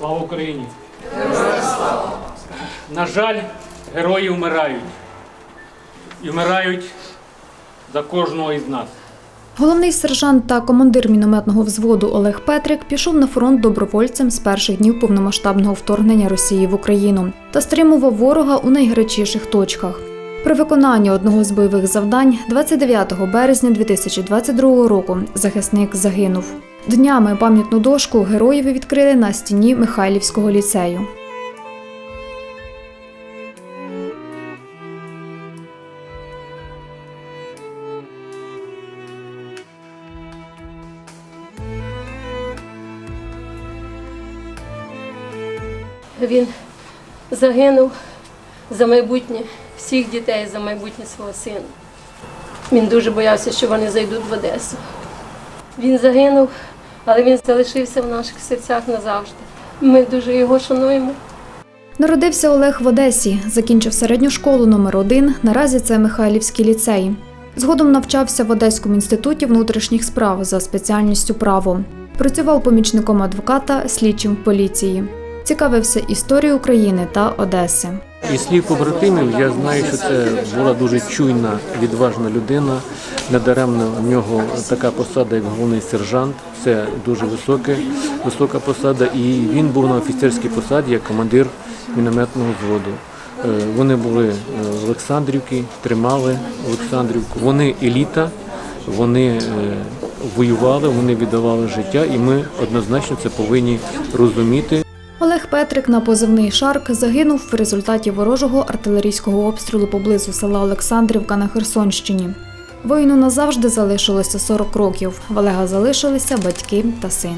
Слава Україні! На жаль, герої вмирають. І вмирають за кожного із нас. Головний сержант та командир мінометного взводу Олег Петрик пішов на фронт добровольцем з перших днів повномасштабного вторгнення Росії в Україну та стримував ворога у найгарячіших точках. При виконанні одного з бойових завдань 29 березня 2022 року захисник загинув. Днями пам'ятну дошку героєві відкрили на стіні Михайлівського ліцею. Він загинув за майбутнє всіх дітей, за майбутнє свого сина. Він дуже боявся, що вони зайдуть в Одесу. Він загинув, але він залишився в наших серцях назавжди. Ми дуже його шануємо. Народився Олег в Одесі, закінчив середню школу номер 1 наразі це Михайлівський ліцей. Згодом навчався в Одеському інституті внутрішніх справ за спеціальністю право. Працював помічником адвоката, слідчим в поліції. Цікавився історією України та Одеси. Із слів побратимів я знаю, що це була дуже чуйна, відважна людина. Недаремно в нього така посада, як головний сержант. Це дуже високе, висока посада. І він був на офіцерській посаді як командир мінометного взводу. Е, Вони були е, в Олександрівці, тримали Олександрівку. Вони еліта, вони е, воювали, вони віддавали життя, і ми однозначно це повинні розуміти. Олег Петрик на позивний Шарк загинув в результаті ворожого артилерійського обстрілу поблизу села Олександрівка на Херсонщині. Воїну назавжди залишилося 40 років. В Олега залишилися батьки та син.